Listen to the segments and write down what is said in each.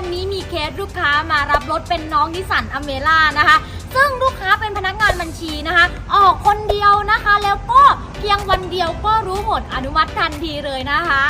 วันนี้มีเคสลูกค้ามารับรถเป็นน้องนิสสันอเมร่านะคะ ซึ่งลูกค้าเป็นพนักงานบัญชีนะคะ ออกคนเดียวนะคะ แล้วก็เพียงวันเดียวก็รู้ผลอนุมัติทันทีเลยนะคะ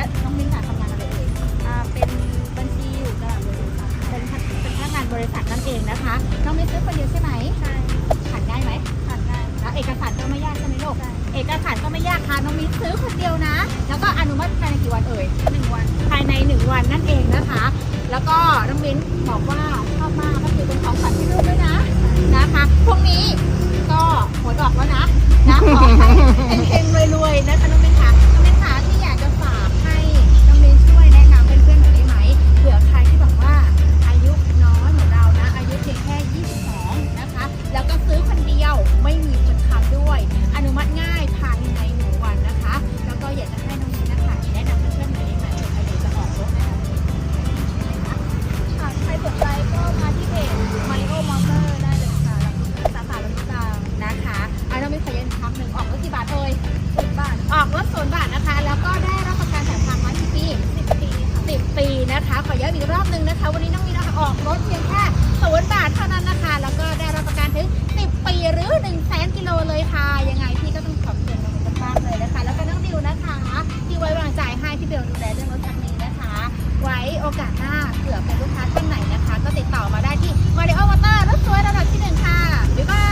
และน้องมิ้นท์อะทำงานอะไรเอ่ยอ่าเป็นบัญชีอยู่ตลาดบริษัทเป็นพนักเป็นพนักงานบริษัทนั่นเองนะคะ น้องมิ้นท์ซื้อคนเดียวใช่ไหมใช่ผ่านง่ายไหมผ่านง่ายแล้วเอกสารก็ไม่ยากใช่ไหมลูกเอกสารก็ไม่ยากค่ะน้องมิ้นท์ซื้อคนเดียวนะ แล้วก็อนุมัติภายในกี่วันเอ่ย หนึ่งวัน ภายในหนึ่งวันนั่นเองนะคะ แล้วก็น้องมิ้นบอกว่า ลดูแลเรื่องรถคันนี้นะคะ ไว้โอกาสหน้าเผื่อเป็นลูกค้าท่านไหนนะคะ ก็ติดต่อมาได้ที่ Mario Motor รถสวยระดับที่หนึ่งค่ะ บ๊ายบาย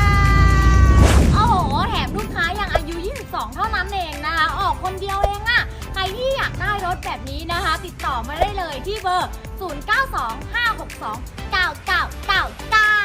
โอ้โห แถมลูกค้ายังอายุ 22 เท่านั้นเองนะคะ ออกคนเดียวเองอะใครที่อยากได้รถแบบนี้นะคะ ติดต่อมาได้เลยที่เบอร์ 0925629999